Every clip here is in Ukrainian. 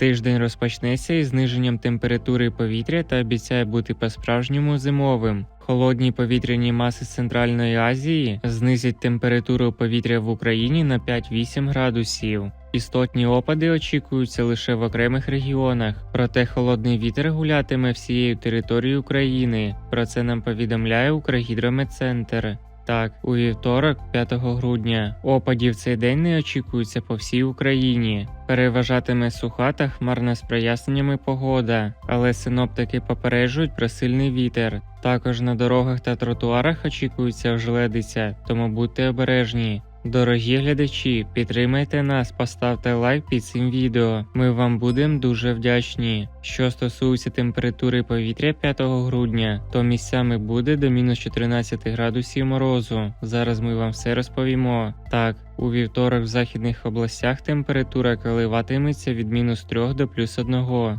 Тиждень розпочнеться із зниженням температури повітря та обіцяє бути по-справжньому зимовим. Холодні повітряні маси з Центральної Азії знизять температуру повітря в Україні на 5-8 градусів. Істотні опади очікуються лише в окремих регіонах, проте холодний вітер гулятиме всією територією України. Про це нам повідомляє Укргідрометцентр. Так, у вівторок, 5 грудня, опадів цей день не очікується по всій Україні. Переважатиме суха та хмарна з проясненнями погода, але синоптики попереджують про сильний вітер. Також на дорогах та тротуарах очікується ожеледиця, тому будьте обережні. Дорогі глядачі, підтримайте нас, поставте лайк під цим відео. Ми вам будемо дуже вдячні. Що стосується температури повітря 5 грудня, то місцями буде до мінус 14 градусів морозу. Зараз ми вам все розповімо. Так, у вівторок в західних областях температура коливатиметься від мінус 3 до плюс 1,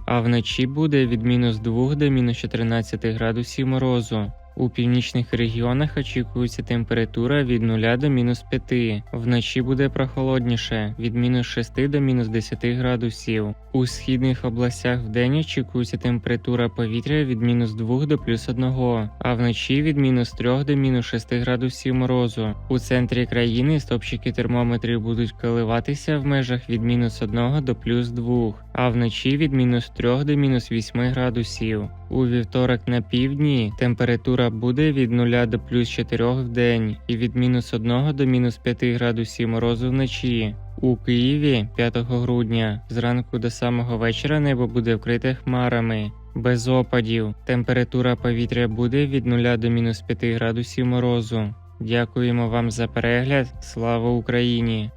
а вночі буде від мінус 2 до мінус 14 градусів морозу. У північних регіонах очікується температура від 0 до мінус 5. Вночі буде прохолодніше від мінус 6 до мінус 10 градусів. У східних областях вдень очікується температура повітря від мінус 2 до плюс 1, а вночі від мінус 3 до мінус 6 градусів морозу. У центрі країни стопчики термометрів будуть коливатися в межах від мінус 1 до плюс 2, а вночі від мінус 3 до мінус 8 градусів. У вівторок на півдні температура буде від 0 до плюс 4 в день і від мінус 1 до мінус 5 градусів морозу вночі. У Києві 5 грудня зранку до самого вечора небо буде вкрите хмарами. Без опадів. Температура повітря буде від 0 до мінус 5 градусів морозу. Дякуємо вам за перегляд. Слава Україні!